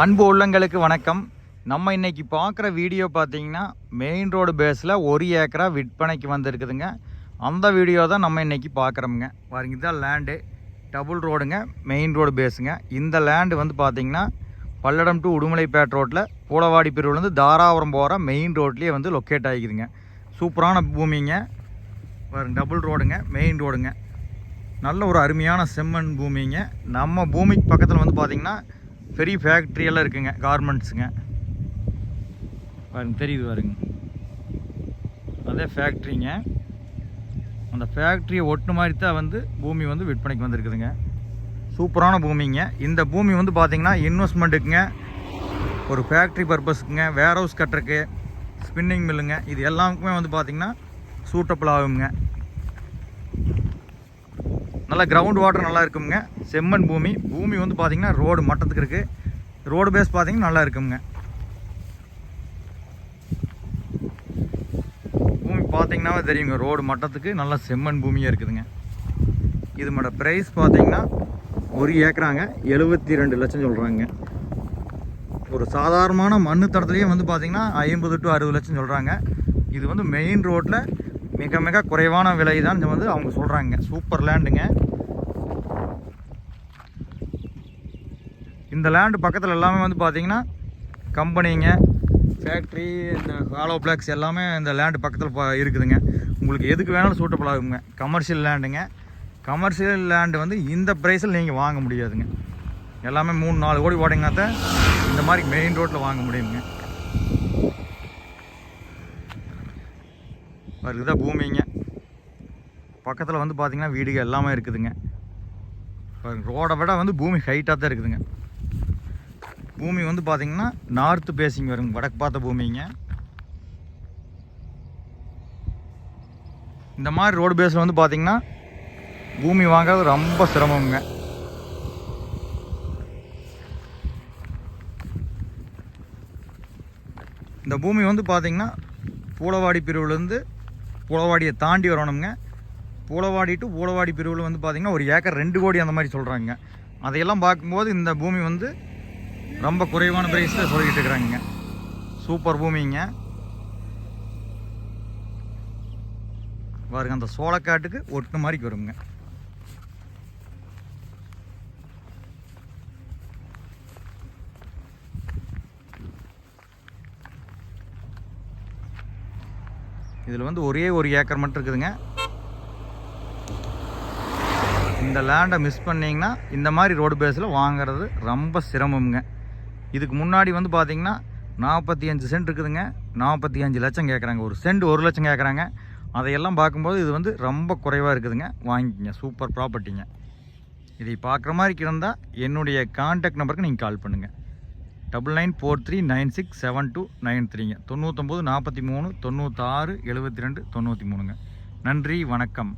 அன்பு உள்ளங்களுக்கு வணக்கம். நம்ம இன்றைக்கி பார்க்குற வீடியோ பார்த்தீங்கன்னா மெயின் ரோடு பேஸில் ஒரு ஏக்கரா விற்பனைக்கு வந்திருக்குதுங்க. அந்த வீடியோ தான் நம்ம இன்னைக்கு பார்க்குறோமுங்க. பாருங்க இதுதான் லேண்டு டபுள் ரோடுங்க மெயின் ரோடு பேஸுங்க இந்த லேண்டு வந்து பார்த்திங்கன்னா பல்லடம் டு உடுமலைப்பேட் ரோட்டில் பூலவாடி பிரிவுலேருந்து தாராபுரம் போகிற மெயின் ரோட்லேயே வந்து லொக்கேட் ஆகிக்குதுங்க. சூப்பரான பூமிங்க. பாருங்க டபுள் ரோடுங்க மெயின் ரோடுங்க நல்ல ஒரு அருமையான செம்மண் பூமிங்க. நம்ம பூமிக்கு பக்கத்தில் வந்து பார்த்திங்கன்னா பெரிய ஃபேக்ட்ரி எல்லாம் இருக்குங்க கார்மெண்ட்ஸுங்க பாருங்க தெரியுது பாருங்க. அதே ஃபேக்ட்ரிங்க அந்த ஃபேக்ட்ரியை ஒட்டு மாதிரி தான் வந்து பூமி வந்து விற்பனைக்கு வந்திருக்குதுங்க. சூப்பரான பூமிங்க. இந்த பூமி வந்து பார்த்திங்கன்னா இன்வெஸ்ட்மெண்ட்டுக்குங்க ஒரு ஃபேக்ட்ரி பர்பஸ்க்குங்க வேர் ஹவுஸ் கட்டுறக்கு ஸ்பின்னிங் மில்லுங்க இது எல்லாருக்குமே வந்து பார்த்திங்கன்னா சூட்டபிள் ஆகுங்க. நல்லா கிரவுண்ட் வாட்டர் நல்லா இருக்குங்க செம்மண் பூமி. பூமி வந்து பார்த்திங்கன்னா ரோடு மட்டத்துக்கு இருக்குது ரோடு பேஸ் பார்த்தீங்கன்னா நல்லா இருக்குங்க பூமி பார்த்திங்கனாவே தெரியுங்க ரோடு மட்டத்துக்கு நல்லா செம்மண் பூமியாக இருக்குதுங்க. இது இதோட ப்ரைஸ் பார்த்தீங்கன்னா ஒரு ஏக்கராங்க எழுபத்தி ரெண்டு லட்சம் சொல்கிறாங்க ஒரு சாதாரணமான மண்ணு தரத்துலேயே வந்து பார்த்திங்கன்னா ஐம்பது டு அறுபது லட்சம் சொல்கிறாங்க இது வந்து மெயின் ரோட்டில் மிக மிக குறைவான விலை தான் வந்து அவங்க சொல்கிறாங்க சூப்பர் லேண்டுங்க இந்த லேண்டு பக்கத்தில் எல்லாமே வந்து பார்த்தீங்கன்னா கம்பெனிங்க ஃபேக்ட்ரி இந்த ஹாலோ பிளாக்ஸ் எல்லாமே இந்த லேண்டு பக்கத்தில் ப இருக்குதுங்க. உங்களுக்கு எதுக்கு வேணாலும் சூட்டபிள் ஆகுங்க. கமர்ஷியல் லேண்டுங்க கமர்ஷியல் லேண்டு வந்து இந்த ப்ரைஸில் நீங்கள் வாங்க முடியாதுங்க. எல்லாமே மூணு நாலு கோடி ஓடிங்கன்னா தான் இந்த மாதிரி மெயின் ரோட்டில் வாங்க முடியுங்க. இதுதான் பூமிங்க பக்கத்தில் வந்து பார்த்திங்கன்னா வீடுகள் எல்லாமே இருக்குதுங்க. பாருங்க ரோடை விட வந்து பூமி ஹைட்டாக தான் இருக்குதுங்க. பூமி வந்து பார்த்திங்கன்னா நார்த்து பேசிங் வருங்க வடக்கு பார்த்த பூமிங்க இந்த மாதிரி ரோடு பேஸில் வந்து பார்த்திங்கன்னா பூமி வாங்குறது ரொம்ப சிரமங்க. இந்த பூமி வந்து பார்த்திங்கன்னா பூலவாடி பிரிவுலேருந்து பூலவாடியை தாண்டி வரணுங்க பூலவாடி டு பூலவாடி பிரிவில் வந்து பார்த்திங்கன்னா ஒரு ஏக்கர் ரெண்டு கோடி அந்த மாதிரி சொல்கிறாங்க அதையெல்லாம் பார்க்கும்போது இந்த பூமி வந்து ரொம்ப குறைவான ப்ரைஸில் சொல்லிக்கிட்டு இருக்கிறாங்க சூப்பர் பூமிங்க. பாருங்க அந்த சோளக்காட்டுக்கு ஒட்டு மாதிரி வருங்க. இதில் வந்து ஒரே ஒரு ஏக்கர் மட்டும் இருக்குதுங்க. இந்த லேண்டை மிஸ் பண்ணிங்கன்னா இந்த மாதிரி ரோடு பேஸில் வாங்குறது ரொம்ப சிரமம்ங்க. இதுக்கு முன்னாடி வந்து பார்த்தீங்கன்னா நாற்பத்தி அஞ்சு சென்ட் இருக்குதுங்க. நாற்பத்தி அஞ்சு லட்சம் கேட்குறாங்க ஒரு சென்ட் ஒரு லட்சம் கேட்குறாங்க அதையெல்லாம் பார்க்கும்போது இது வந்து ரொம்ப குறைவாக இருக்குதுங்க. வாங்கிக்கிங்க. சூப்பர் ப்ராப்பர்ட்டிங்க இதை பார்க்குற மாதிரி கிடந்தால் என்னுடைய கான்டாக்ட் நம்பருக்கு நீங்கள் கால் பண்ணுங்கள் double nine four three nine six seven two nine த்ரீங்க தொண்ணூற்றொம்பது நாற்பத்தி மூணு தொண்ணூத்தாறு எழுபத்தி ரெண்டு தொண்ணூற்றி மூணுங்க. நன்றி வணக்கம்.